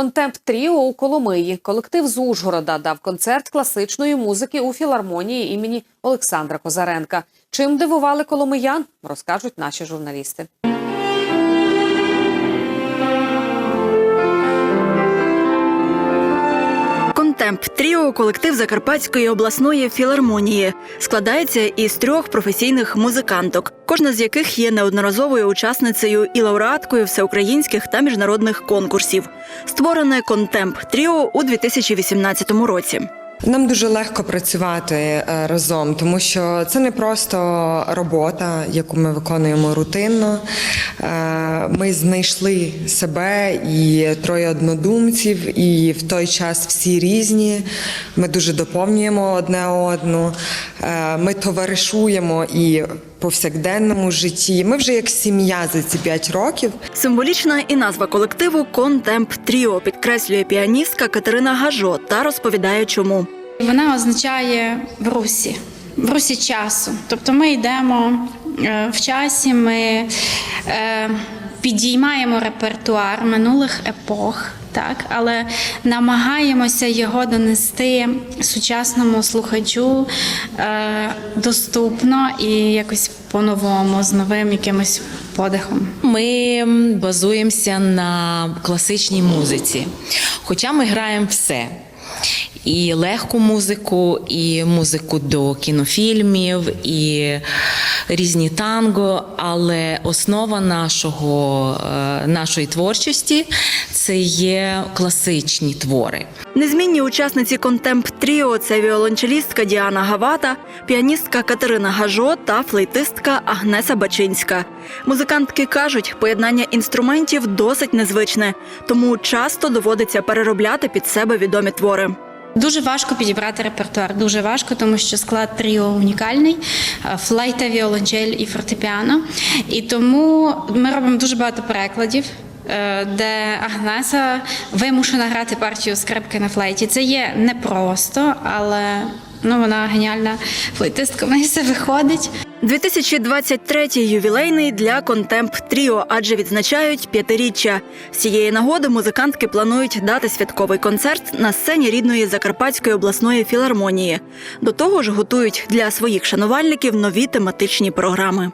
Контемп Тріо у Коломиї. Колектив з Ужгорода дав концерт класичної музики у філармонії імені Олександра Козаренка. Чим дивували коломиян, розкажуть наші журналісти. Контемп Тріо колектив Закарпатської обласної філармонії складається із трьох професійних музиканток, кожна з яких є неодноразовою учасницею і лауреаткою всеукраїнських та міжнародних конкурсів. Створене Контемп Тріо у 2018 році. Нам дуже легко працювати е, разом, тому що це не просто робота, яку ми виконуємо рутинно. Е, Ми знайшли себе і троє однодумців, і в той час всі різні. Ми дуже доповнюємо одне одну. Е, Ми товаришуємо і повсякденному житті. Ми вже як сім'я за ці п'ять років. Символічна і назва колективу Контемп Тріо підкреслює піаністка Катерина Гажо та розповідає, чому. Вона означає в русі, в русі часу. Тобто ми йдемо е, в часі, ми е, підіймаємо репертуар минулих епох, так, але намагаємося його донести сучасному слухачу е, доступно і якось по-новому, з новим якимось подихом. Ми базуємося на класичній музиці, хоча ми граємо все. І легку музику, і музику до кінофільмів, і різні танго. Але основа нашого, е, нашої творчості це є класичні твори. Незмінні учасниці Контемп Тріо це віолончелістка Діана Гавата, піаністка Катерина Гажо та флейтистка Агнеса Бачинська. Музикантки кажуть, поєднання інструментів досить незвичне, тому часто доводиться переробляти під себе відомі твори. Дуже важко підібрати репертуар, дуже важко, тому що склад тріо унікальний: е, флейта, віолончель і фортепіано. І тому ми робимо дуже багато перекладів. е, Де Агнеса вимушена грати партію скрипки на флейті. Це є непросто, але ну вона геніальна флейтистка, в неї все виходить. 2023 ювілейний для Контемп Тріо, адже відзначають п'ятиріччя. З цієї нагоди музикантки планують дати святковий концерт на сцені рідної Закарпатської обласної філармонії. До того ж, готують для своїх шанувальників нові тематичні програми.